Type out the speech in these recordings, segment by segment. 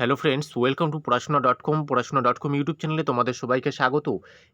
Hello friends welcome to Porashona dot com Porashona dot com YouTube চ্যানেলে তোমাদের সবাইকে স্বাগত।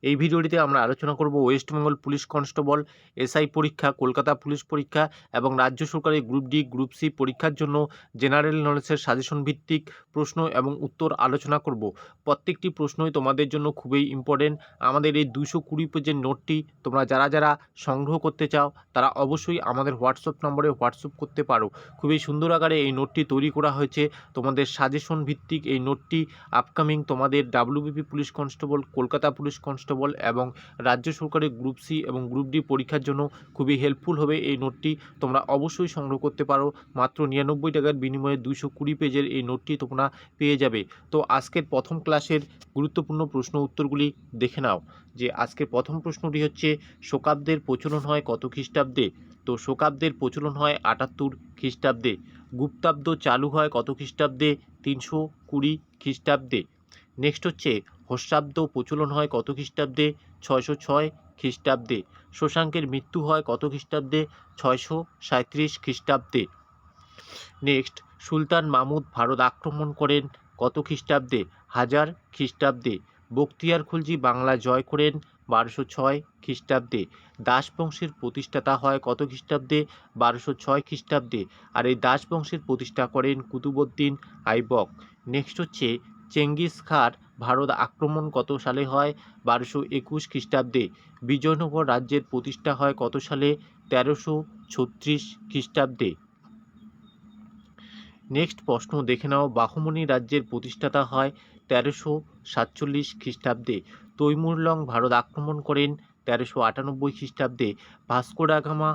এই ভিডিওটিতে আমরা আলোচনা করব West Bengal police constable SI পরীক্ষা, কলকাতা পুলিশ পরীক্ষা এবং রাজ্য সরকারের গ্রুপ ডি গ্রুপ সি পরীক্ষার জন্য জেনারেল নলেজের সাজেশন ভিত্তিক প্রশ্ন এবং উত্তর আলোচনা করব। প্রত্যেকটি প্রশ্নই তোমাদের জন্য খুবই ইম্পর্টেন্ট আমাদের এই দুশো কুড়ি পেজের নোটটি তোমরা যারা যারা সংগ্রহ করতে চাও, তারা অবশ্যই আমাদের হোয়াটসঅ্যাপ নম্বরে হোয়াটসঅ্যাপ করতে পারো। খুবই সুন্দর আকারে এই নোটটি তৈরি করা হয়েছে। তোমাদের সাজেশন ভিত্তিক এই নোটটি আপকামিং তোমাদের WBP police constable, Kolkata police constable এবং রাজ্য সরকারের গ্রুপ সি এবং গ্রুপ ডি পরীক্ষার জন্য খুবই হেল্পফুল হবে এই নোটটি। তোমরা অবশ্যই সংগ্রহ করতে পারো। মাত্র নিরানব্বই টাকার বিনিময়ে দুইশো কুড়ি পেজের এই নোটটি তোমরা পেয়ে যাবে। তো আজকের প্রথম ক্লাসের গুরুত্বপূর্ণ প্রশ্ন উত্তরগুলি দেখে নাও। যে আজকের প্রথম প্রশ্নটি হচ্ছে, শোকাব্দের প্রচলন হয় কত খ্রিস্টাব্দে? তো শোকাব্দের প্রচলন হয় আটাত্তর খ্রিস্টাব্দে। গুপ্তাব্দ চালু হয় কত খ্রিস্টাব্দে? তিনশো কুড়ি খ্রিস্টাব্দে। নেক্সট হচ্ছে হর্ষাব্দ প্রচলন হয় কত খ্রিস্টাব্দে? ছয়শো ছয় খ্রিস্টাব্দে। শশাঙ্কের মৃত্যু হয় কত খ্রিস্টাব্দে? ছয়শো সাঁত্রিশ খ্রিস্টাব্দে। নেক্সট সুলতান মাহমুদ ভারত আক্রমণ করেন কত খ্রিস্টাব্দে? হাজার খ্রিস্টাব্দে। বক্তিয়ার খুলজি বাংলা জয় করেন বারোশো ছয় খ্রিস্টাব্দে। দাস বংশের প্রতিষ্ঠাতা হয় কত খ্রিস্টাব্দে? বারোশো ছয় খ্রিস্টাব্দে। আর এই দাস বংশের প্রতিষ্ঠা করেন কুতুবুদ্দিন আইবক। নেক্সট হচ্ছে চেঙ্গিস খার ভারত আক্রমণ কত সালে হয়? বারোশো একুশ খ্রিস্টাব্দে। বিজয়নগর রাজ্যের প্রতিষ্ঠা হয় কত সালে? তেরোশো ছত্রিশ খ্রিস্টাব্দে। নেক্সট প্রশ্ন দেখে নাও। বাহুমণি রাজ্যের প্রতিষ্ঠাতা হয় তেরোশো সাতচল্লিশ খ্রিস্টাব্দে। তৈমুরলং ভারত আক্রমণ করেন তেরোশো আটানব্বই খ্রিস্টাব্দে। ভাস্কো ডা গামা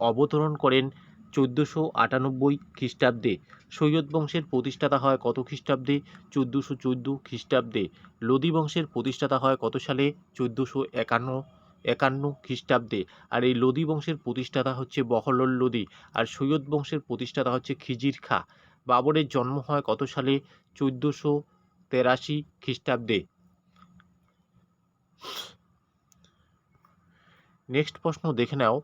অবতরণ করেন চোদ্দোশো আটানব্বই খ্রিস্টাব্দে। সৈয়দ বংশের প্রতিষ্ঠাতা হয় কত খ্রিস্টাব্দে? চোদ্দোশো চোদ্দ খ্রিস্টাব্দে। লোদি বংশের প্রতিষ্ঠাতা হয় কত সালে? চোদ্দোশো একান্ন একান্ন খ্রিস্টাব্দে। আর এই লোদি বংশের প্রতিষ্ঠাতা হচ্ছে বহলল লোদি। আর সৈয়দ বংশের প্রতিষ্ঠাতা হচ্ছে খিজির খা। বাবরের জন্ম হয় কত সালে? চোদ্দোশো তেরাশি খ্রিস্টাব্দে। নেক্সট প্রশ্ন দেখে নাও।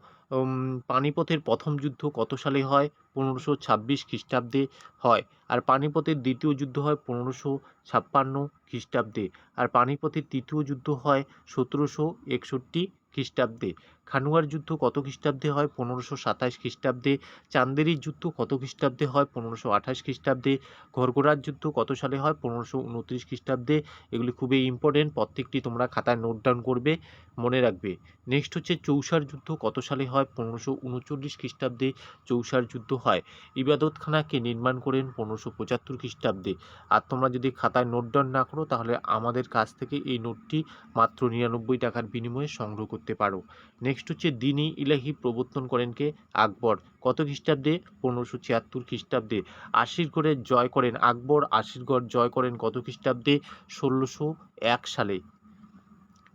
পানিপথের প্রথম যুদ্ধ কত সালে হয়? পনেরোশো ছাব্বিশ খ্রিস্টাব্দে হয়। আর পানিপথের দ্বিতীয় যুদ্ধ হয় পনেরোশো ছাপ্পান্ন খ্রিস্টাব্দে। আর পানিপথের তৃতীয় যুদ্ধ হয় সতেরোশো একষট্টি খ্রিস্টাব্দে। খানুয়ার যুদ্ধ কত খ্রিস্টাব্দে হয়? পনেরোশো সাতাশ খ্রিস্টাব্দে। চান্দেরির যুদ্ধ কত খ্রিস্টাব্দে হয়? পনেরোশো আঠাশ খ্রিস্টাব্দে। ঘরঘোড়ার যুদ্ধ কত সালে হয়? পনেরোশো উনত্রিশ খ্রিস্টাব্দে। এগুলি খুবই ইম্পর্টেন্ট প্রত্যেকটি তোমরা খাতায় নোট ডাউন করবে, মনে রাখবে। নেক্সট হচ্ছে চৌসার যুদ্ধ কত সালে হয়? পনেরোশো উনচল্লিশ খ্রিস্টাব্দে চৌসার যুদ্ধ হয়। ইবাদতখানাকে নির্মাণ করেন? পনেরোশো পঁচাত্তর খ্রিস্টাব্দে। আর তোমরা যদি খাতায় নোট ডাউন না করো, তাহলে আমাদের কাছ থেকে এই নোটটি মাত্র নিরানব্বই টাকার বিনিময়ে সংগ্রহ করতে পারো। নেক্সট হচ্ছে দিনই ইলাহি প্রবর্তন করেন কে? আকবর। কত খ্রিস্টাব্দে? পনেরোশো ছিয়াত্তর খ্রিস্টাব্দে। আশিরগড়ে জয় করেন আকবর। আশিরগড় জয় করেন কত খ্রিস্টাব্দে? ষোলোশো এক সালে।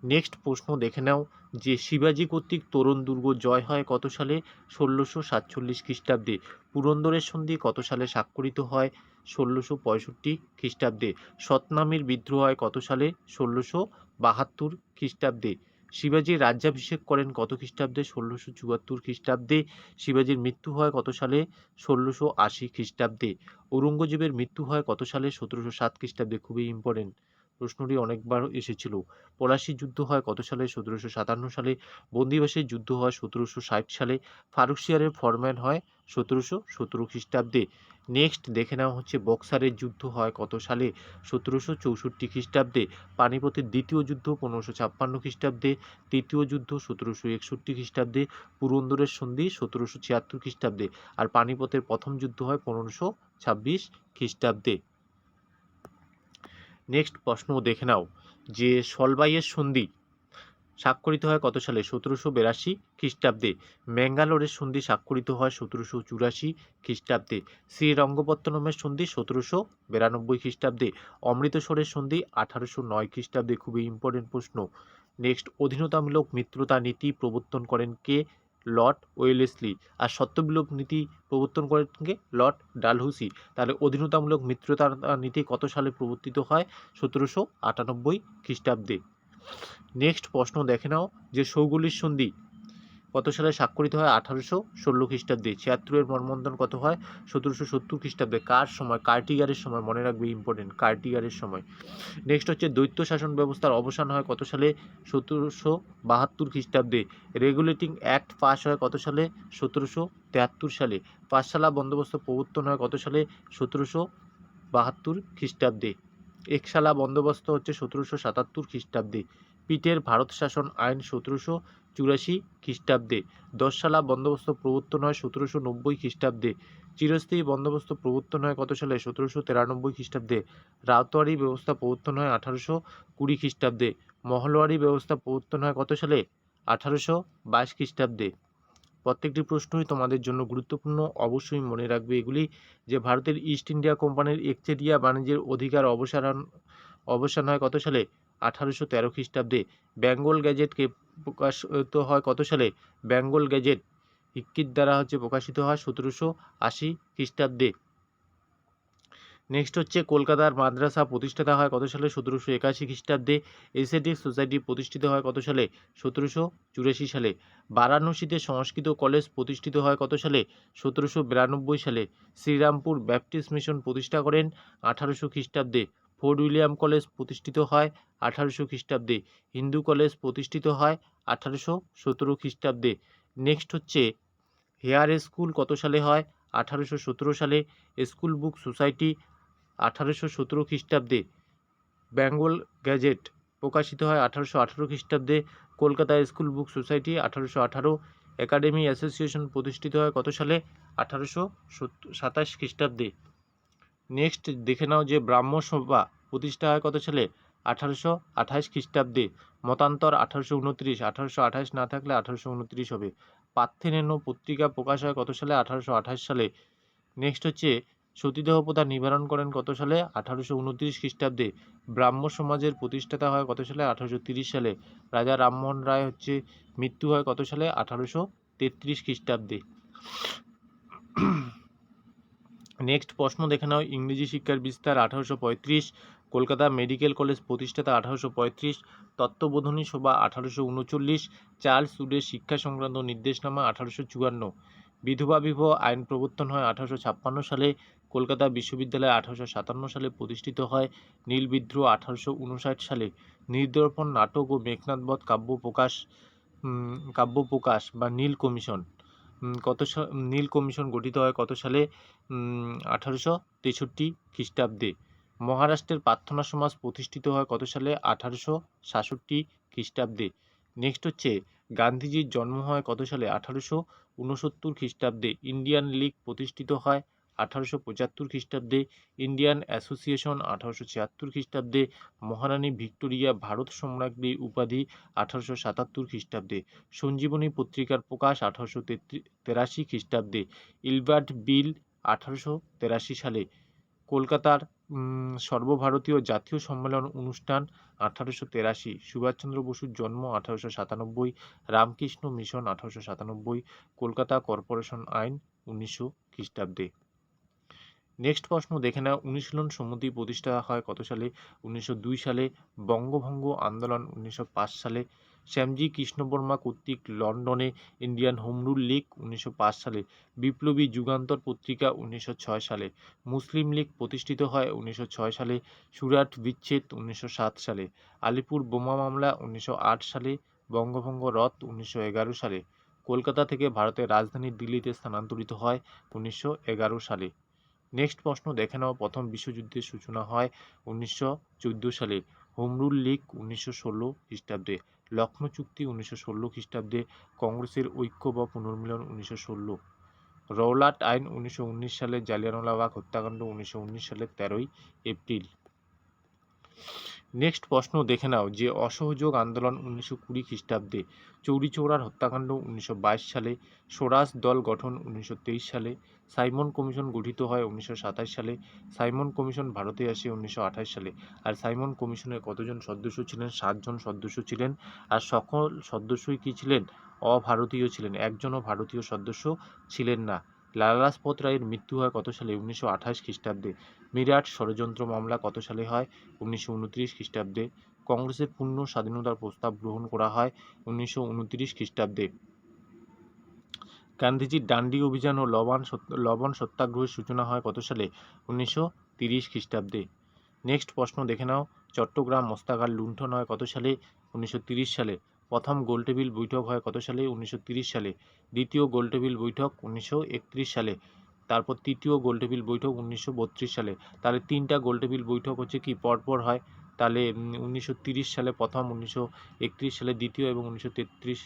নেক্সট প্রশ্ন দেখে নাও যে শিবাজি কর্তৃক তরুণ দুর্গ জয় হয় কত সালে? ষোলোশো সাতচল্লিশ খ্রিস্টাব্দে। পুরন্দরের সন্ধি কত সালে স্বাক্ষরিত হয়? ষোলোশো পঁয়ষট্টি খ্রিস্টাব্দে। সতনামের বিদ্রোহ হয় কত সালে? ষোলোশো বাহাত্তর খ্রিস্টাব্দে। শিবাজি রাজ্যাভিষেক করেন কত খ্রিস্টাব্দে? ষোলোশো চুয়াত্তর খ্রিস্টাব্দে শিবাজীর মৃত্যু হয় কত সালে? ষোলোশো আশি খ্রিস্টাব্দে। ঔরঙ্গজেবের মৃত্যু হয় কত সালে? সতেরোশো সাত খ্রিস্টাব্দে। খুবই ইম্পর্টেন্ট প্রশ্নটি অনেকবার এসেছিল। পলাশির যুদ্ধ হয় কত সালে? সতেরোশো সাতান্ন সালে। বন্দিবাসের যুদ্ধ হয় সতেরোশো ষাট সালে। ফারুকশিয়ারের ফরম্যান হয় সতেরোশো সতেরো খ্রিস্টাব্দে। নেক্সট দেখে নেওয়া হচ্ছে বক্সারের যুদ্ধ হয় কত সালে? সতেরোশো চৌষট্টি খ্রিস্টাব্দে। পানিপথের দ্বিতীয় যুদ্ধ পনেরোশো ছাপ্পান্ন খ্রিস্টাব্দে। তৃতীয় যুদ্ধ সতেরোশো একষট্টি খ্রিস্টাব্দে। পুরন্দরের সন্ধি সতেরোশো ছিয়াত্তর খ্রিস্টাব্দে। আর পানিপথের প্রথম যুদ্ধ হয় পনেরোশো ছাব্বিশ খ্রিস্টাব্দে। নেক্সট প্রশ্ন দেখে নাও। যে সলবাইয়ের সন্ধি স্বাক্ষরিত হয় কত সালে? সতেরোশো বিরাশি খ্রিস্টাব্দে। ম্যাঙ্গালোরের সন্ধি স্বাক্ষরিত হয় সতেরোশো চুরাশি খ্রিস্টাব্দে। শ্রীরঙ্গপত্তনমের সন্ধি সতেরোশো বিরানব্বই খ্রিস্টাব্দে। অমৃতসরের সন্ধি আঠারোশো নয় খ্রিস্টাব্দে। খুবই ইম্পর্টেন্ট প্রশ্ন। নেক্সট অধীনতামূলক মিত্রতা নীতি প্রবর্তন করেন কে? লর্ড ওয়েলেসলি আর সত্যবিলোপ নীতি প্রবর্তন করেন লর্ড ডালহুসি। তাহলে অধীনতামূলক মিত্রতা নীতি কত সালে প্রবর্তিত হয়? সতেরোশো আটানব্বই খ্রিস্টাব্দে। নেক্সট প্রশ্ন দেখে নাও যে সৌগুলির সন্ধি কত সালে স্বাক্ষরিত হয়? আঠারোশো ষোলো খ্রিস্টাব্দে। ছিয়াত্তরের মর্মন্দন কত হয়? সতেরোশো সত্তর খ্রিস্টাব্দে। কার সময়? কার্টিগারের সময়। মনে রাখবে ইম্পর্টেন্ট কার্টিগারের সময়। নেক্সট হচ্ছে দৈত্য শাসন ব্যবস্থার অবসান হয় কত সালে? সতেরোশো বাহাত্তর খ্রিস্টাব্দে। রেগুলেটিং অ্যাক্ট পাস হয় কত সালে? সতেরোশো তেহাত্তর সালে। পাঠশালা বন্দোবস্ত প্রবর্তন হয় কত সালে? সতেরোশো বাহাত্তর খ্রিস্টাব্দে। একশালা বন্দোবস্ত হচ্ছে সতেরোশো সাতাত্তর খ্রিস্টাব্দে। পিটের ভারত শাসন আইন সতেরোশো চুরাশি খ্রিস্টাব্দে। দশশালা বন্দোবস্ত প্রবর্তন হয় সতেরোশো নব্বই খ্রিস্টাব্দে। চিরস্থায়ী বন্দোবস্ত প্রবর্তন হয় কত সালে? সতেরোশো তিরানব্বই খ্রিস্টাব্দে। রাউতোয়ারি ব্যবস্থা প্রবর্তন হয় আঠারোশো কুড়ি খ্রিস্টাব্দে। মহলওয়ারি ব্যবস্থা প্রবর্তন হয় কত সালে? আঠারোশো বাইশ খ্রিস্টাব্দে। প্রত্যেকটি প্রশ্নই তোমাদের জন্য গুরুত্বপূর্ণ। অবশ্যই মনে রাখবে এগুলি যে ভারতের ইস্ট ইন্ডিয়া কোম্পানির একচেটিয়া বাণিজ্যের অধিকার অবসারণ, অবসান হয় কত সালে? আঠারোশো তেরো খ্রিস্টাব্দে। বেঙ্গল গ্যাজেটকে প্রকাশিত হয় কত সালে? বেঙ্গল গ্যাজেট হিক্কির দ্বারা হচ্ছে প্রকাশিত হয় সতেরোশো আশি খ্রিস্টাব্দে। নেক্সট হচ্ছে কলকাতার মাদ্রাসা প্রতিষ্ঠাতা হয় কত সালে? সতেরোশো একাশি খ্রিস্টাব্দে এসিয়াটিক সোসাইটি প্রতিষ্ঠিত হয় কত সালে? সতেরোশো চুরাশি সালে। বারাণসীতে সংস্কৃত কলেজ প্রতিষ্ঠিত হয় কত সালে? সতেরোশো বিরানব্বই সালে। শ্রীরামপুর ব্যাপটিস্ট মিশন প্রতিষ্ঠা করেন আঠারোশো খ্রিস্টাব্দে। ফোর্ট উইলিয়াম কলেজ প্রতিষ্ঠিত হয় আঠারোশো খ্রিস্টাব্দে। হিন্দু কলেজ প্রতিষ্ঠিত হয় আঠারোশো সতেরো খ্রিস্টাব্দে। নেক্সট হচ্ছে হেয়ার স্কুল কত সালে হয়? আঠারোশো সতেরো সালে। স্কুল বুক সোসাইটি আঠারোশো সতেরো খ্রিস্টাব্দে বেঙ্গল গ্যাজেট প্রকাশিত হয়। আঠারোশো আঠারো খ্রিস্টাব্দে কলকাতা স্কুল বুক সোসাইটি আঠারোশো আঠারো একাডেমি অ্যাসোসিয়েশন প্রতিষ্ঠিত হয় কত সালে? আঠারোশো সাতাশ খ্রিস্টাব্দে। নেক্সট দেখে নাও যে ব্রাহ্ম সভা প্রতিষ্ঠা হয় কত সালে? আঠারোশো আঠাশ খ্রিস্টাব্দে। মতান্তর আঠারোশো উনত্রিশ। আঠারোশো আঠাশ না থাকলে আঠারোশো উনত্রিশ হবে। পার্থেনেনো পত্রিকা প্রকাশ হয় কত সালে? আঠারোশো আঠাশ সালে। নেক্সট হচ্ছে সতীদেহ প্রথা নিবারণ করেন কত সালে? আঠারোশো উনত্রিশ খ্রিস্টাব্দে। ব্রাহ্ম সমাজের প্রতিষ্ঠাতা হয় কত সালে? আঠারোশো তিরিশ সালে। রাজা রামমোহন রায় হচ্ছে মৃত্যু হয় কত সালে? আঠারোশো তেত্রিশ খ্রিস্টাব্দে। নেক্সট প্রশ্ন দেখে নাও। ইংরেজি শিক্ষার বিস্তার আঠারোশো পঁয়ত্রিশ। কলকাতা মেডিকেল কলেজ প্রতিষ্ঠাতা আঠারোশো পঁয়ত্রিশ। তত্ত্ববোধনী সভা আঠারোশো উনচল্লিশ। চার্লস উডের শিক্ষা সংক্রান্ত নির্দেশনামা আঠারোশো চুয়ান্ন। বিধবা বিবাহ আইন প্রবর্তন হয় আঠারোশো ছাপ্পান্ন সালে। কলকাতা বিশ্ববিদ্যালয় আঠারোশো সাতান্ন সালে প্রতিষ্ঠিত হয়। নীল বিদ্রোহ আঠারোশো উনষাট সালে নির্দর্পণ নাটক ও মেঘনাথবধ কাব্য প্রকাশ কাব্য প্রকাশ বা নীল কমিশন কত নীল কমিশন গঠিত হয় কত সালে? আঠারোশো তেষট্টি খ্রিস্টাব্দে। মহারাষ্ট্রের প্রার্থনা সমাজ প্রতিষ্ঠিত হয় কত সালে? আঠারোশো সাতষট্টি খ্রিস্টাব্দে। নেক্সট হচ্ছে, গান্ধীজির জন্ম হয় কত সালে? আঠারোশো উনসত্তর খ্রিস্টাব্দে। ইন্ডিয়ান লীগ প্রতিষ্ঠিত হয় আঠারোশো পঁচাত্তর খ্রিস্টাব্দে ইন্ডিয়ান অ্যাসোসিয়েশন আঠারোশো ছিয়াত্তর খ্রিস্টাব্দে মহারানী ভিক্টোরিয়া ভারত সম্রাজ্ঞী উপাধি আঠারোশো সাতাত্তর খ্রিস্টাব্দে। সঞ্জীবনী পত্রিকার প্রকাশ আঠারোশো তেরাশি খ্রিস্টাব্দে। ইলবার্ট বিল আঠারোশো তেরাশি সালে কলকাতার সর্বভারতীয় জাতীয় সম্মেলন অনুষ্ঠান আঠারোশো তেরাশি। সুভাষচন্দ্র বসুর জন্ম আঠারোশো সাতানব্বই। রামকৃষ্ণ মিশন আঠারোশো সাতানব্বই। কলকাতা কর্পোরেশন আইন উনিশশো খ্রিস্টাব্দে। নেক্সট প্রশ্ন দেখে না অনুশীলন সমিতি প্রতিষ্ঠা হয় কত সালে? উনিশশো দুই সালে বঙ্গভঙ্গ আন্দোলন, উনিশশো পাঁচ সালে শ্যামজি কৃষ্ণবর্মা কর্তৃক লন্ডনে ইন্ডিয়ান হোম রুল লীগ, উনিশশো পাঁচ সালে বিপ্লবী যুগান্তর পত্রিকা, উনিশশো ছয় সালে মুসলিম লীগ প্রতিষ্ঠিত হয়, উনিশশো ছয় সালে সুরাট বিচ্ছেদ, উনিশশো সাত সালে আলিপুর বোমা মামলা, উনিশশো আট সালে বঙ্গভঙ্গ রথ উনিশশো এগারো সালে কলকাতা থেকে ভারতের রাজধানী দিল্লিতে স্থানান্তরিত হয়, উনিশশো এগারো সালে। নেক্সট প্রশ্ন দেখে নাও। প্রথম বিশ্বযুদ্ধের সূচনা হয় উনিশশো চোদ্দ সালে। হোমরুল লীগ উনিশশো ষোলো খ্রিস্টাব্দে। লক্ষ্ণৌ চুক্তি উনিশশো ষোলো খ্রিস্টাব্দে। কংগ্রেসের ঐক্য বা পুনর্মিলন উনিশশো ষোলো। রওলাট আইন উনিশশো উনিশ সালে জালিয়ানওয়ালাবাগ হত্যাকাণ্ড উনিশশো উনিশ সালের তেরোই এপ্রিল। নেক্সট প্রশ্ন দেখে নাও যে অসহযোগ আন্দোলন উনিশশো কুড়ি খ্রিস্টাব্দে চৌরিচৌরার হত্যাকাণ্ড উনিশশো বাইশ সালে, স্বরাজ দল গঠন উনিশশো তেইশ সালে, সাইমন কমিশন গঠিত হয় উনিশশো সাতাশ সালে, সাইমন কমিশন ভারতে আসে উনিশশো আঠাশ সালে। আর সাইমন কমিশনের কতজন সদস্য ছিলেন? সাতজন সদস্য ছিলেন। আর সকল সদস্যই কি ছিলেন? অভারতীয় ছিলেন। একজনও ভারতীয় সদস্য ছিলেন না। লালা লাজপত রায়ের মৃত্যু হয় কত সালে? উনিশশো আঠাশ খ্রিস্টাব্দে। মিরাট ষড়যন্ত্র মামলা কত সালে হয়? উনিশশো উনত্রিশ খ্রিস্টাব্দে। কংগ্রেসের পূর্ণ স্বাধীনতার প্রস্তাব গ্রহণ করা হয় উনিশশো উনত্রিশ খ্রিস্টাব্দে। গান্ধীজির ডান্ডি অভিযান ও লবণ লবণ সত্যাগ্রহের সূচনা হয় কত সালে? উনিশশো তিরিশ খ্রিস্টাব্দে। নেক্সট প্রশ্ন দেখে নাও। চট্টগ্রাম মস্তাগার লুণ্ঠন হয় কত সালে? উনিশশো তিরিশ সালে। প্রথম গোলটেবিল বৈঠক হয় কত সালে? উনিশশো সালে। দ্বিতীয় গোলটেবিল বৈঠক উনিশশো একত্রিশ সালে। তারপর তৃতীয় গোলটেবিল বৈঠক উনিশশো বত্রিশ সালে। তাহলে তিনটা গোলটেবিল বৈঠক হচ্ছে কি? পরপর হয়। তাহলে উনিশশো সালে প্রথম, উনিশশো একত্রিশ সালে দ্বিতীয় এবং উনিশশো তেত্রিশ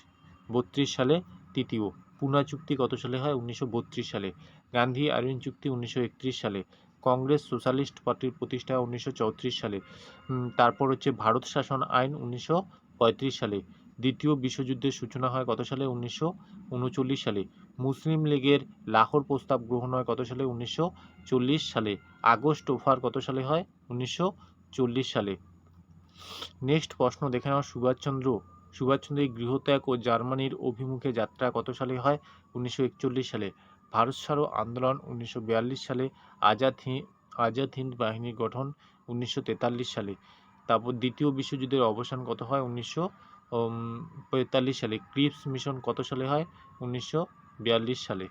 সালে তৃতীয়। পুনা চুক্তি কত সালে হয়? উনিশশো বত্রিশ সালে। গান্ধী আরউইন চুক্তি উনিশশো একত্রিশ সালে। কংগ্রেস সোশ্যালিস্ট পার্টির প্রতিষ্ঠা উনিশশো চৌত্রিশ সালে। তারপর হচ্ছে ভারত শাসন আইন উনিশশো পঁয়ত্রিশ সালে। দ্বিতীয় বিশ্বযুদ্ধের সূচনা হয় কত সালে? উনিশশো উনচল্লিশ সালে। মুসলিম লীগের লাহোর প্রস্তাব গ্রহণ হয় কত সালে? উনিশশো চল্লিশ সালে। আগস্ট ওফার কত সালে হয়? উনিশশো চল্লিশ সালে। নেক্সট প্রশ্ন দেখে নেওয়া সুভাষচন্দ্র। সুভাষচন্দ্রের গৃহত্যাগ ও জার্মানির অভিমুখে যাত্রা কত সালে হয়? উনিশশো একচল্লিশ সালে। ভারত ছাড়ো আন্দোলন উনিশশো বিয়াল্লিশ সালে। আজাদ হি, আজাদ হিন্দ বাহিনীর গঠন উনিশশো তেতাল্লিশ সালে। তারপর দ্বিতীয় বিশ্বযুদ্ধের অবসান কত হয়? উনিশশো পঁয়তাল্লিশ সালে। ক্রিপস মিশন কত সালে হয়? উনিশশো বিয়াল্লিশ সালে।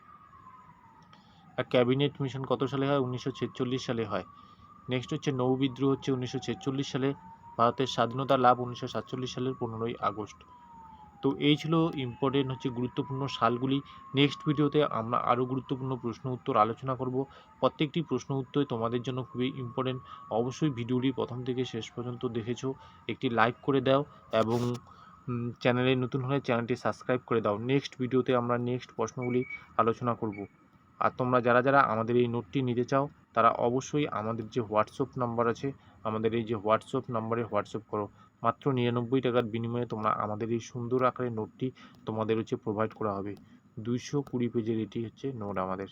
আর ক্যাবিনেট মিশন কত সালে হয়? উনিশশো ছেচল্লিশ সালে হয়। নেক্সট হচ্ছে নৌ বিদ্রোহ হচ্ছে উনিশশো ছেচল্লিশ সালে। ভারতের স্বাধীনতা লাভ উনিশশো সাতচল্লিশ সালের পনেরোই আগস্ট। তো এই ছিল ইম্পর্টেন্ট হচ্ছে গুরুত্বপূর্ণ সালগুলি। নেক্সট ভিডিওতে আমরা আরও গুরুত্বপূর্ণ প্রশ্ন উত্তর আলোচনা করব। প্রত্যেকটি প্রশ্ন উত্তরই তোমাদের জন্য খুবই ইম্পর্টেন্ট অবশ্যই ভিডিওটি প্রথম থেকে শেষ পর্যন্ত দেখেছ। একটি লাইক করে দাও এবং চ্যানেলে নতুন হলে চ্যানেলটি সাবস্ক্রাইব করে দাও। নেক্সট ভিডিওতে আমরা নেক্সট প্রশ্নগুলি আলোচনা করব। আর তোমরা যারা যারা আমাদের এই নোটটি নিতে চাও, তারা অবশ্যই আমাদের যে হোয়াটসঅ্যাপ নাম্বার আছে, আমাদের এই যে হোয়াটসঅ্যাপ নাম্বারে হোয়াটসঅ্যাপ করো। মাত্র নিরানব্বই টাকার বিনিময়ে তোমরা আমাদের এই সুন্দর আকারের নোটটি তোমাদের হচ্ছে প্রোভাইড করা হবে। দুইশো কুড়ি পেজের এটি হচ্ছে নোট আমাদের।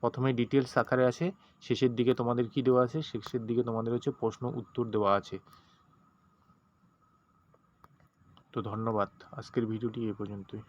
প্রথমে ডিটেলস আকারে আছে, শেষের দিকে তোমাদের কি দেওয়া আছে, শেষের দিকে তোমাদের হচ্ছে প্রশ্ন উত্তর দেওয়া আছে। তো ধন্যবাদ। আজকের ভিডিওটি এ পর্যন্তই।